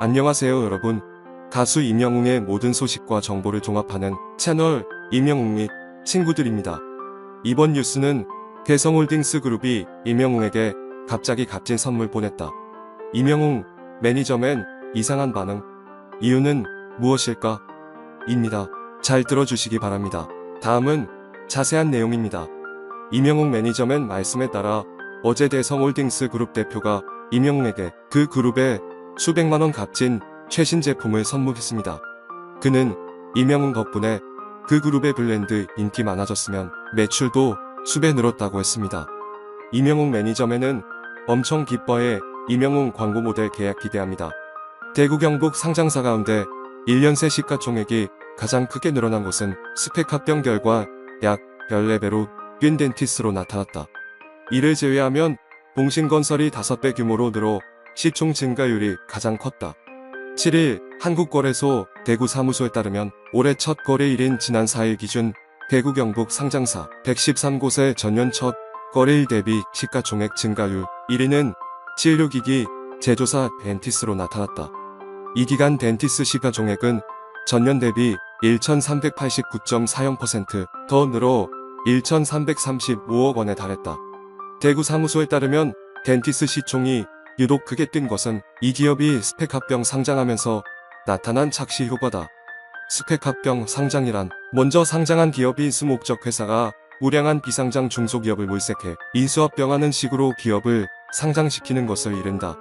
안녕하세요 여러분. 가수 임영웅의 모든 소식과 정보를 종합하는 채널 임영웅 및 친구들입니다. 이번 뉴스는 대성홀딩스 그룹이 임영웅에게 갑자기 값진 선물 보냈다. 임영웅 매니저맨 이상한 반응. 이유는 무엇일까? 입니다. 잘 들어주시기 바랍니다. 다음은 자세한 내용입니다. 임영웅 매니저맨 말씀에 따라 어제 대성홀딩스 그룹 대표가 임영웅에게 그 그룹의 수백만 원 값진 최신 제품을 선물했습니다. 그는 임영웅 덕분에 그 그룹의 블렌드 인기 많아졌으면 매출도 수배 늘었다고 했습니다. 임영웅 매니저맨은 엄청 기뻐해 임영웅 광고 모델 계약 기대합니다. 대구 경북 상장사 가운데 1년 새 시가총액이 가장 크게 늘어난 곳은 스펙 합병 결과 약 14배로 뛴 덴티스로 나타났다. 이를 제외하면 봉신건설이 5배 규모로 늘어 시총 증가율이 가장 컸다. 7일 한국거래소 대구 사무소에 따르면 올해 첫 거래일인 지난 4일 기준 대구 경북 상장사 113곳의 전년 첫 거래일 대비 시가총액 증가율 1위는 진료기기 제조사 덴티스로 나타났다. 이 기간 덴티스 시가총액은 전년 대비 1389.40%더 늘어 1335억 원에 달했다. 대구 사무소에 따르면 덴티스 시총이 유독 크게 뛴 것은 이 기업이 스펙 합병 상장하면서 나타난 착시 효과다. 스펙 합병 상장이란 먼저 상장한 기업이 수목적 회사가 우량한 비상장 중소기업을 물색해 인수합병하는 식으로 기업을 상장시키는 것을 이른다.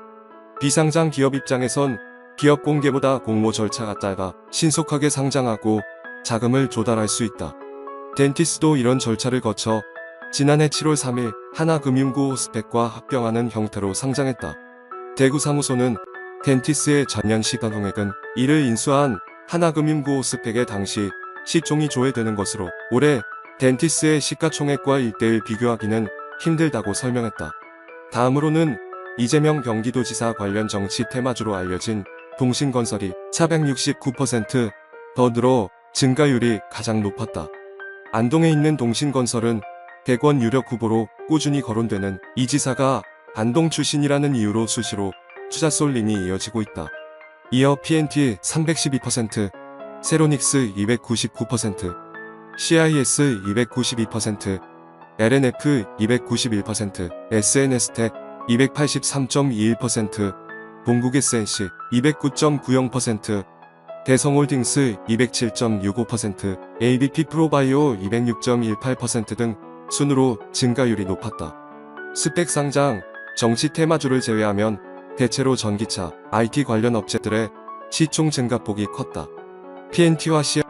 비상장 기업 입장에선 기업 공개보다 공모 절차가 짧아 신속하게 상장하고 자금을 조달할 수 있다. 덴티스도 이런 절차를 거쳐 지난해 7월 3일 하나금융구 스펙과 합병하는 형태로 상장했다. 대구 사무소는 덴티스의 전년 시가총액은 이를 인수한 하나금융구 스펙의 당시 시총이 조회되는 것으로 올해 덴티스의 시가총액과 1대1 비교하기는 힘들다고 설명했다. 다음으로는 이재명 경기도지사 관련 정치 테마주로 알려진 동신건설이 469%더 늘어 증가율이 가장 높았다. 안동에 있는 동신건설은 대권 유력 후보로 꾸준히 거론되는 이 지사가 안동 출신이라는 이유로 수시로 투자 쏠림이 이어지고 있다. 이어 PNT 312%, 세로닉스 299%, CIS 292%, LNF 291%, SNS텍 283.21%, 동국 SNC 209.90%, 대성홀딩스 207.65%, ABP 프로바이오 206.18%등 순으로 증가율이 높았다. 스펙 상장, 정치 테마주를 제외하면 대체로 전기차, IT 관련 업체들의 시총 증가폭이 컸다. PNT와 CI